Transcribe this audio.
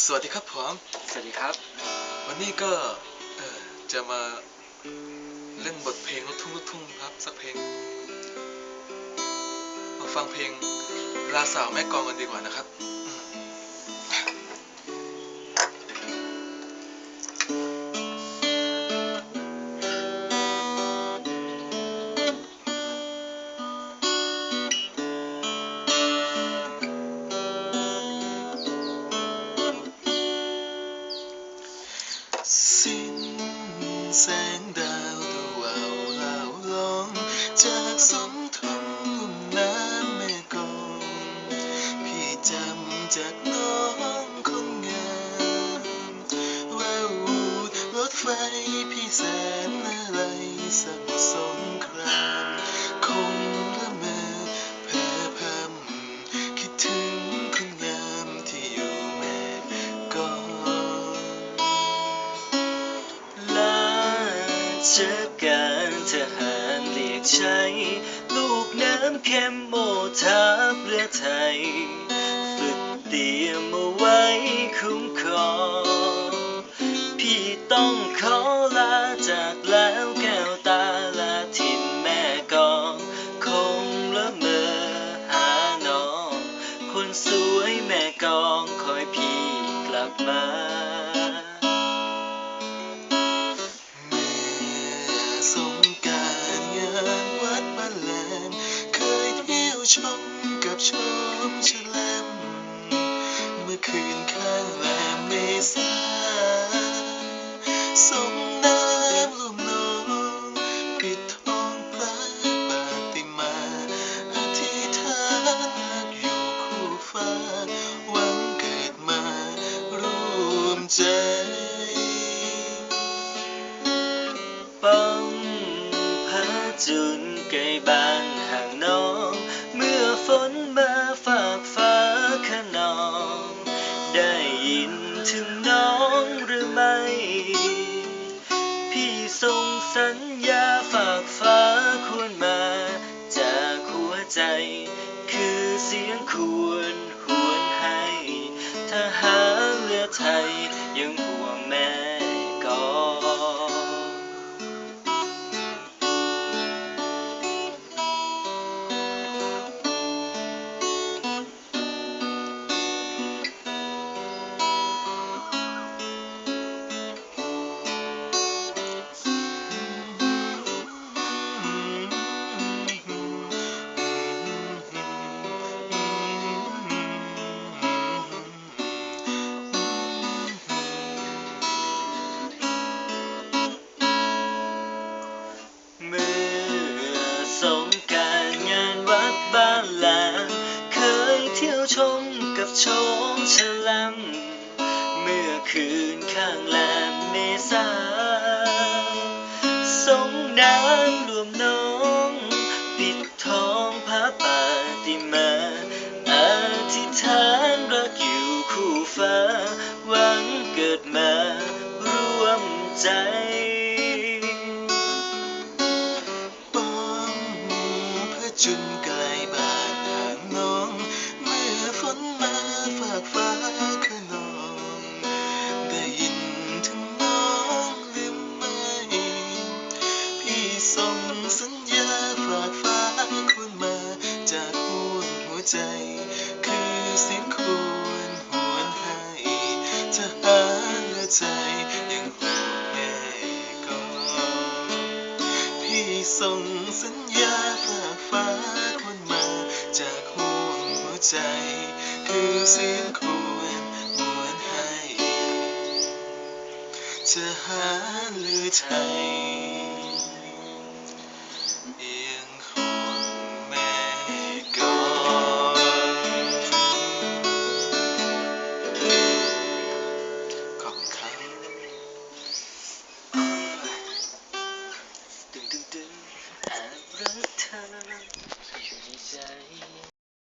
สวัสดีครับผม สวัสดีครับ วันนี้ก็เอ่อจะมาเล่นบทเพลงลูกทุ่งลูกทุ่งครับสักเพลง มาฟังเพลงราสาวแม่กลองกันดีกว่านะครับ แสงดาวดูเอาลาวลองจากสมทนลุ่มน้ำแม่กลองพี่จำจาก เชการทหารเรียกใช้ ลูกน้ำเข้มโมทัพเรือไทย ฝึกเตรียมเอาไว้คุ้มครองพี่ต้องขอลาจากแล้วแก้วตาลาถิ่นแม่กองคงละเมอหาน้อง คนสวยแม่กองคอยพี่กลับมา การงานวัดบ้านแหลมเคยเที่ยวชมกับชมเชลมเมื่อคืนข้างแหลมเมษา สัญญาฝากฟ้าควรมา จากหัวใจ คือเสียงควร สงการงานวัดบ้านแหลมเคยเที่ยวชมกับชมฉลัมเมื่อคืนข้างแหลมเมษาสงน้ำรวมน้อง ปิดทองพระปาติมาอธิษฐานรักอยู่คู่ฟ้า หวังเกิดมาร่วมใจ สียงควรหวนให้ทหารเรือใจยังห่วงแม่กองพี่ส่งสัญญาฝากฟ้าคนมาจากห่วงหัวใจ คือเสียงควรหวนให้จะหาลือไทย